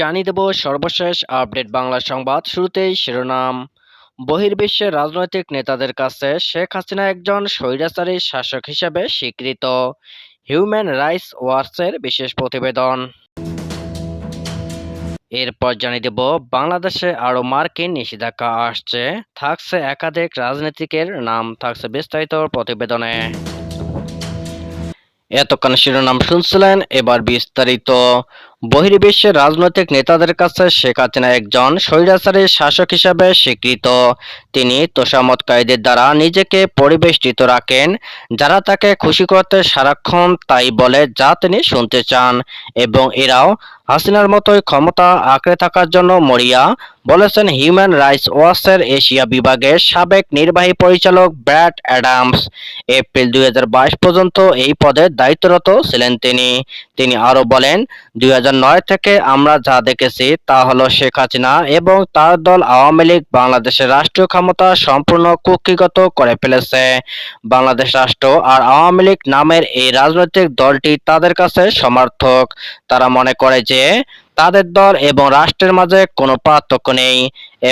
জানিয়ে দেব সর্বশেষ আপডেট বাংলা সংবাদ শুরুতেই শিরোনাম। বহির্বিশ্বের রাজনৈতিক নেতাদের কাছে শেখ হাসিনা একজন স্বৈরাচারী শাসক হিসেবে স্বীকৃত। হিউম্যান রাইটস ওয়াচের বিশেষ প্রতিবেদন। এরপর জানিয়ে দেব, বাংলাদেশে আরও মার্কিন নিষেধাজ্ঞা আসছে। থাকছে একাধিক রাজনীতিকের নাম থাকছে বিস্তারিত প্রতিবেদনে। এতক্ষণ শিরোনাম শুনছিলেন, এবার বিস্তারিত। বহির্বিশ্বের রাজনৈতিক নেতাদের কাছে শেখ হাসিনা একজন স্বৈরাচারী শাসক হিসাবে স্বীকৃত। তিনি তোষামতকারীদের দ্বারা নিজেকে পরিবেষ্টিত রাখেন, যারা তাকে খুশি করতে সারাক্ষণ তাই বলে যা তিনি শুনতে চান, এবং এরাও হাসিনার মতোই ক্ষমতা আঁকড়ে থাকার জন্য মরিয়া বলেছেন হিউম্যান রাইটস ওয়াচের এশিয়া বিভাগের সাবেক নির্বাহী পরিচালক ব্র্যাড অ্যাডামস। এপ্রিল দুই হাজার বাইশ পর্যন্ত এই পদে দায়িত্বরত ছিলেন তিনি। তিনি আরও বলেন, দুই হাজার নয় থেকে আমরা যা দেখেছি তা হলো শেখ হাসিনা এবং তার দল আওয়ামী লীগ বাংলাদেশের রাষ্ট্রীয় ক্ষমতা সম্পূর্ণ কুক্ষিগত করে ফেলেছে। বাংলাদেশ রাষ্ট্র আর আওয়ামী লীগ নামের এই রাজনৈতিক দলটি তাদের কাছে সমর্থক। তারা মনে করে যে তাদের দল এবং রাষ্ট্রের মাঝে কোনো পার্থক্য নেই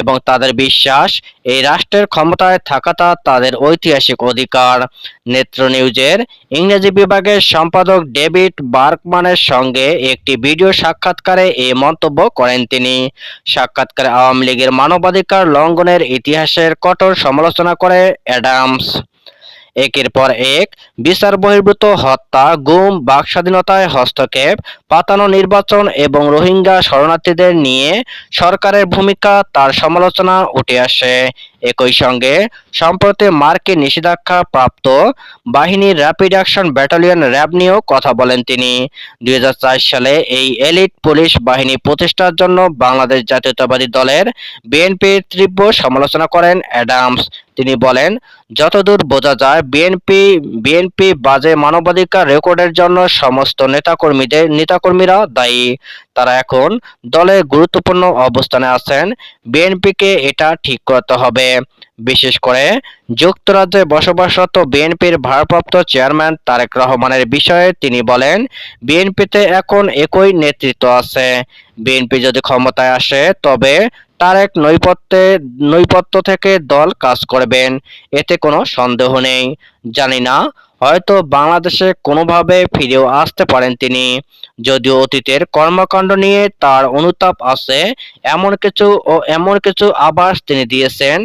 এবং তাদের বিশ্বাস, এই রাষ্ট্রের ক্ষমতায় থাকাটা তাদের ঐতিহাসিক অধিকার। নেত্র নিউজের ইংরেজি বিভাগের সম্পাদক ডেভিড বার্কম্যানের সঙ্গে একটি ভিডিও সাক্ষাৎকারে এই মন্তব্য করেন তিনি। সাক্ষাৎকারে আওয়ামী লীগের মানবাধিকার লঙ্ঘনের ইতিহাসের কঠোর সমালোচনা করে অ্যাডামস। একের পর এক বিচার বহির্ভূত হত্যা, গুম বাক স্বাধীনতায় হস্তক্ষেপ, পাতানো নির্বাচন এবং রোহিঙ্গা শরণার্থীদের নিয়ে সরকারের ভূমিকা তার সমালোচনা উঠে আসে। একই সঙ্গে সম্প্রতি মার্কিন নিষেধাজ্ঞা প্রাপ্ত বাহিনীর র্যাপিড অ্যাকশন ব্যাটালিয়ন র্যাব নিয়েও কথা বলেন তিনি। দুই হাজার চার সালে এই এলিট পুলিশ বাহিনী প্রতিষ্ঠার জন্য বাংলাদেশ জাতীয়তাবাদী দলের বিএনপির তীব্র সমালোচনা করেন অ্যাডামস। তিনি বলেন, যতদূর বোঝা যায়, বিএনপি বিএনপি বাজে মানবাধিকার রেকর্ডের জন্য সমস্ত নেতাকর্মীদের, নেতাকর্মীরা দায়ী। তারা এখন দলে গুরুত্বপূর্ণ অবস্থানে আছেন। বিএনপিকে এটা ঠিক করতে হবে। বিশেষ করে যুক্তরাজ্যে বসবাসরত বিএনপির ভারপ্রাপ্ত চেয়ারম্যান তারেক রহমানের বিষয়ে তিনি বলেন, বিএনপিতে এখন একই নেতৃত্ব আছে। বিএনপি যদি ক্ষমতায় আসে, তবে তারেক নৈপথ্যে, নৈপথ্য থেকে দল কাজ করবেন। এতে কোনো সন্দেহ নেই। জানি না, হয়তো বাংলাদেশে কোনোভাবে ফিরেও আসতে পারেন তিনি। যদিও অতীতের কর্মকাণ্ড নিয়ে তার অনুতাপ আছে, এমন কিছু ও এমন কিছু আভাস তিনি দিয়েছেন।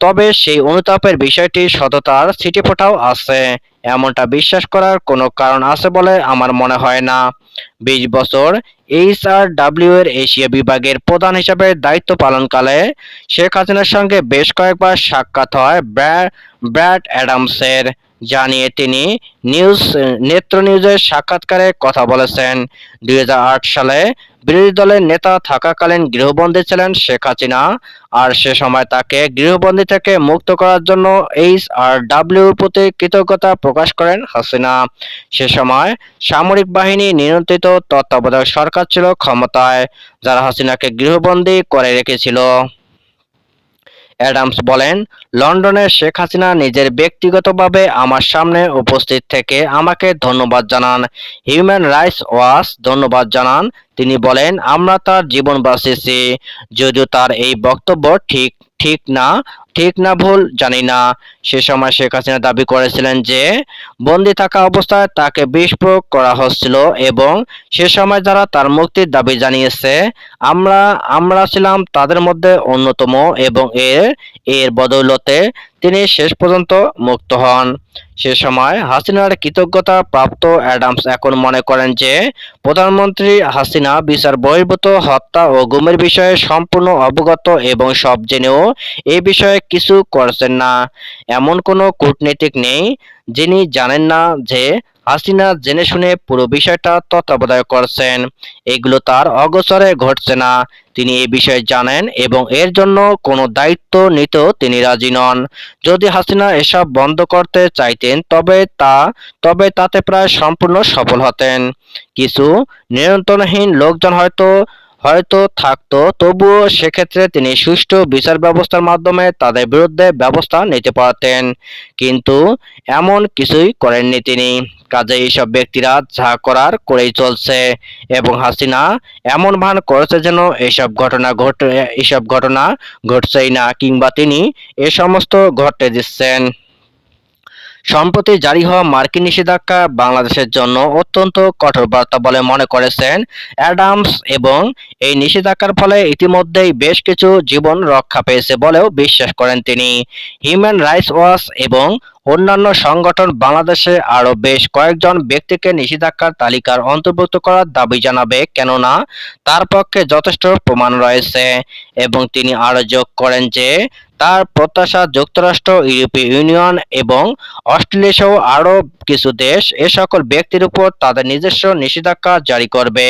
তবে সেই অনুতাপের বিষয়টি সততার ছিটেফোঁটাও আছে। এমনটা বিশ্বাস করার কোনো কারণ আছে বলে আমার মনে হয় না। বিশ বছর ডাব্লিউ এর এশিয়া বিভাগের প্রধান হিসেবে দায়িত্ব পালনকালে শেখ হাসিনার সঙ্গে বেশ কয়েকবার সাক্ষাৎ হয় ব্র্যা- ব্র্যাড অ্যাডামসের। জানিয়ে তিনি নিউজ, নেত্র নিউজের সাক্ষাৎকারে কথা বলেছেন। দুই হাজার আট সালে বিরোধী দলের নেতা থাকাকালীন গৃহবন্দী ছিলেন শেখ হাসিনা। আর সে সময় তাকে গৃহবন্দী থেকে মুক্ত করার জন্য এইচ আর ডাব্লিউর প্রতি কৃতজ্ঞতা প্রকাশ করেন হাসিনা। সে সময় সামরিক বাহিনী নিয়ন্ত্রিত তত্ত্বাবধায়ক সরকার ছিল ক্ষমতায়, যারা হাসিনাকে গৃহবন্দী করে রেখেছিল। অ্যাডামস বলেন লন্ডনের শেখ হাসিনা নিজের ব্যক্তিগতভাবে আমার সামনে উপস্থিত থেকে আমাকে ধন্যবাদ জানান। হিউম্যান রাইটস ওয়াচ ধন্যবাদ জানান। তিনি বলেন, আমরা তার জীবন বাঁচিয়েছি। যদিও তার এই বক্তব্য ঠিক ঠিক না ঠিক না ভুল, জানি না। সে সময় শেখ হাসিনা দাবি করেছিলেন যে, বন্দি থাকা অবস্থায় তাকে বিষ প্রয়োগ করা হচ্ছিল এবং সে সময় যারা তার মুক্তির দাবি জানিয়েছে, আমরা আমরা ছিলাম তাদের মধ্যে অন্যতম এবং এর এর বদৌলতে তিনি শেষ পর্যন্ত মুক্ত হন। সে সময় হাসিনার কৃতজ্ঞতা প্রাপ্ত অ্যাডামস এখন মনে করেন যে, প্রধানমন্ত্রী হাসিনা বিচার বহির্ভূত হত্যা ও গুমের বিষয়ে সম্পূর্ণ অবগত এবং সব জেনেও এই বিষয়ে কিছু করছেন না। এমন কোনো কূটনীতিক নেই যিনি জানেন না যে হাসিনা জেনে শুনে পুরো বিষয়টা তত্ত্বাবধায়ক করছেন। এগুলো তার অগোচরে ঘটছে না। তিনি এই বিষয়ে জানেন এবং এর জন্য কোনো দায়িত্ব নিতেও তিনি রাজি নন। যদি হাসিনা এসব বন্ধ করতে চাইতেন, তবে তা, তবে তাতে প্রায় সম্পূর্ণ সফল হতেন। কিছু নিয়ন্ত্রণহীন লোকজন হয়তো হয়তো থাকতো। তবুও সেক্ষেত্রে তিনি সুষ্ঠু বিচার ব্যবস্থার মাধ্যমে তাদের বিরুদ্ধে ব্যবস্থা নিতে পারতেন। কিন্তু এমন কিছুই করেননি তিনি। কাজে এইসব ব্যক্তিরা যা করার করেই চলছে। এবং হাসিনা এমন ভান করেছে যেন এসব ঘটনা ঘটে এসব ঘটনা ঘটছেই না, কিংবা তিনি এ সমস্ত ঘটতে দিচ্ছেন। সম্প্রতি জারি হওয়া মার্কিন নিষেধাজ্ঞা বাংলাদেশের জন্য অত্যন্ত কঠোর বার্তা বলে মনে করেছেন অ্যাডামস এবং এই নিষেধাজ্ঞার ফলে ইতিমধ্যেই বেশ কিছু জীবন রক্ষা পেয়েছে বলেও বিশ্বাস করেন তিনি। হিউম্যান রাইটস ওয়াচ এবং অন্যান্য সংগঠন বাংলাদেশে আরও বেশ কয়েকজন ব্যক্তিকে নিষেধাজ্ঞার তালিকার অন্তর্ভুক্ত করার দাবি জানাবে, কেননা তার পক্ষে যথেষ্ট প্রমাণ রয়েছে এবং তিনি আরও যোগ করেন যে তার প্রত্যাশা যুক্তরাষ্ট্র, ইউরোপীয় ইউনিয়ন এবং অস্ট্রেলিয়া সহ আরও কিছু দেশ এ সকল ব্যক্তির উপর তাদের নিজস্ব নিষেধাজ্ঞা জারি করবে।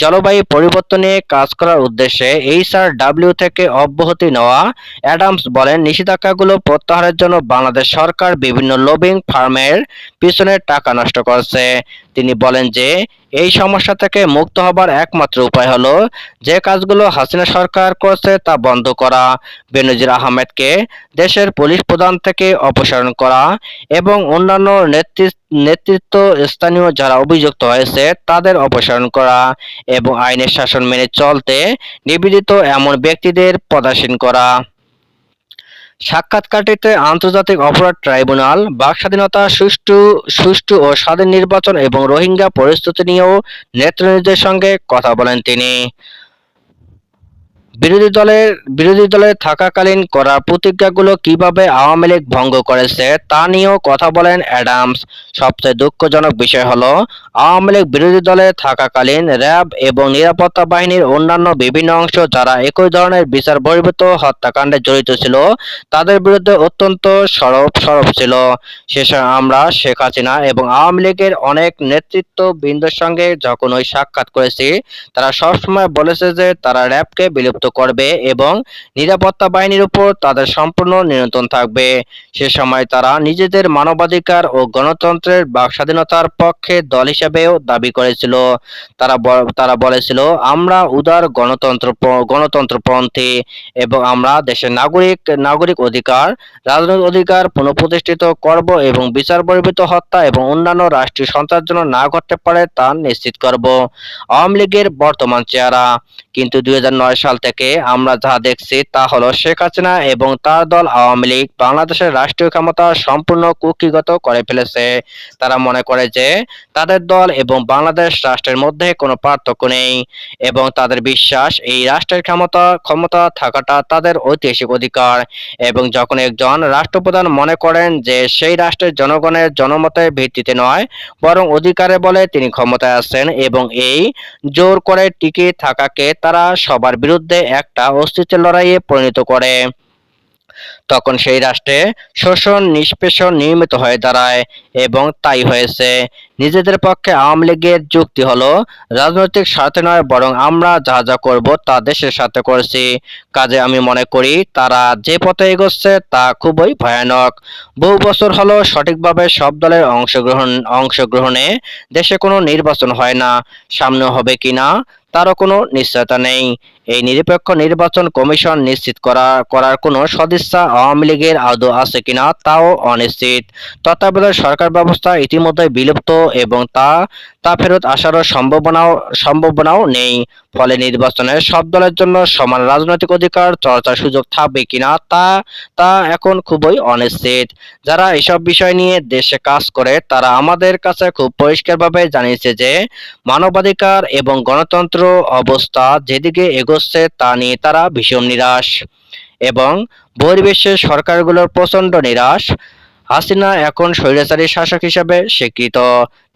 জলবায়ু পরিবর্তনে কাজ করার উদ্দেশ্যে এইচআর ডাব্লিউ থেকে অব্যাহতি নেওয়া অ্যাডামস বলেন, নিষেধাজ্ঞাগুলো প্রত্যাহারের জন্য বাংলাদেশ সরকার বিভিন্ন লবিং ফার্মের পিছনে টাকা নষ্ট করছে। তিনি বলেন যে, এই সমস্যা থেকে মুক্ত হবার একমাত্র উপায় হলো যে কাজগুলো হাসিনা সরকার করছে তা বন্ধ করা, বেনজির আহমেদকে দেশের পুলিশ প্রধান থেকে অপসারণ করা এবং অন্যান্য নেতৃ- নেতৃত্ব স্থানীয় যারা অভিযুক্ত হয়েছে তাদের অপসারণ করা এবং আইনের শাসন মেনে চলতে নিবেদিত এমন ব্যক্তিদের পদাসীন করা। সাক্ষাৎকারটিতে আন্তর্জাতিক অপরাধ ট্রাইব্যুনাল বাক স্বাধীনতা সুষ্ঠু সুষ্ঠু ও স্বাধীন নির্বাচন এবং রোহিঙ্গা পরিস্থিতি নিয়েও নেতৃত্বের সঙ্গে কথা বলেন তিনি। বিরোধী দলের, বিরোধী দলে থাকাকালীন করা প্রতিজ্ঞাগুলো কীভাবে আওয়ামী লীগ ভঙ্গ করেছে তা নিয়েও কথা বলেন অ্যাডামস। সবচেয়ে দুঃখজনক বিষয় হলো, আওয়ামী লীগ বিরোধী দলে থাকাকালীন র্যাব এবং নিরাপত্তা বাহিনীর অন্যান্য বিভিন্ন অংশ যারা একই ধরনের বিচার বহির্ভূত হত্যাকাণ্ডে জড়িত ছিল, তাদের বিরুদ্ধে অত্যন্ত সরব সরব ছিল। শেষে আমরা শেখ হাসিনা এবং আওয়ামী লীগের অনেক নেতৃত্ব বৃন্দের সঙ্গে যখন ওই সাক্ষাৎ করেছি, তারা সবসময় বলেছে যে তারা র্যাবকে বিলুপ্ত করবে এবং নিরাপত্তা বাহিনীর উপর তাদের সম্পূর্ণ নিয়ন্ত্রণ থাকবে। সে সময় তারা নিজেদের মানবাধিকার ও গণতন্ত্রের বাক স্বাধীনতার পক্ষে দল হিসেবেও দাবি করেছিল। তারা তারা বলেছিল, আমরা উদার গণতন্ত্র গণতন্ত্রপন্থী এবং আমরা দেশের নাগরিক নাগরিক অধিকার, রাজনৈতিক অধিকার পুনঃপ্রতিষ্ঠিত করব এবং বিচার বহির্ভূত হত্যা এবং অন্যান্য রাষ্ট্রীয় সন্ত্রাস যেন না ঘটতে পারে তা নিশ্চিত করব। আওয়ামী লীগের বর্তমান চেহারা। কিন্তু দুই হাজার নয় সাল থেকে আমরা যা দেখছি তা হলো শেখ হাসিনা এবং তার দল আওয়ামী লীগ বাংলাদেশের রাষ্ট্রীয় ক্ষমতা সম্পূর্ণ কুক্ষিগত করে ফেলেছে। তারা মনে করে যে তাদের দল এবং বাংলাদেশ রাষ্ট্রের মধ্যে কোনো পার্থক্য নেই এবং তাদের বিশ্বাস এই রাষ্ট্রের ক্ষমতা ক্ষমতা থাকাটা তাদের ঐতিহাসিক অধিকার এবং যখন একজন রাষ্ট্রপ্রধান মনে করেন যে সেই রাষ্ট্রের জনগণের জনমতের ভিত্তিতে নয়, বরং অধিকারে বলে তিনি ক্ষমতায় আছেন এবং এই জোর করে টিকে থাকাকে তারা সবার বিরুদ্ধে একটা অস্তিত্বের লড়াইয়ে পরিণত করে। তখন সেই রাষ্ট্রে শোষণ, নিষ্পেষণ নিয়মিত হয়ে দাঁড়ায় এবং তাই হয়েছে। নিজেদের পক্ষে আওয়ামী লীগের যুক্তি হলো, রাজনৈতিক স্বার্থে নয়, বরং আমরা যা যা করব তা দেশের সাথে করছি। কাজে আমি মনে করি তারা যে পথে এগোচ্ছে তা খুবই ভয়ানক। বহু বছর হলো সঠিকভাবে সব দলের অংশগ্রহণ, অংশগ্রহণে দেশে কোনো নির্বাচন হয় না। সামনে হবে কিনা তারও কোনো নিশ্চয়তা নেই। এই নিরপেক্ষ নির্বাচন কমিশন নিশ্চিত করা, করার কোনো সদিচ্ছা আওয়ামী লীগের আদৌ আছে কিনা তাও অনিশ্চিত। তত্ত্বাবধায়ক সরকার ব্যবস্থা ইতিমধ্যে বিলুপ্ত এবং তা তা ফেরত আসারও সম্ভাবনাও সম্ভাবনাও নেই। ফলে নির্বাচনে সব দলের জন্য সমান রাজনৈতিক অধিকার চর্চার সুযোগ থাকবে কিনা তা তা এখন খুবই অনিশ্চিত। যারা এসব বিষয় নিয়ে দেশে কাজ করে, তারা আমাদের কাছে খুব পরিষ্কারভাবে জানিয়েছে যে, মানবাধিকার এবং গণতন্ত্র অবস্থা যেদিকে এগোচ্ছে তা নিয়ে তারা ভীষণ নিরাশ। এবং বহির্বিশ্বের সরকারগুলোর প্রচণ্ড নিরাশ। হাসিনা এখন স্বৈরাচারী শাসক হিসেবে স্বীকৃত।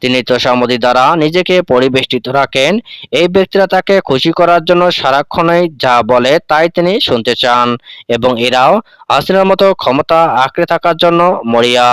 তিনি তো সামদি দ্বারা নিজেকে পরিবেষ্টিত রাখেন। এই ব্যক্তিরা তাকে খুশি করার জন্য সারাক্ষণই যা বলে তাই তিনি শুনতে চান এবং এরাও হাসিনার মতো ক্ষমতা আঁকড়ে থাকার জন্য মরিয়া।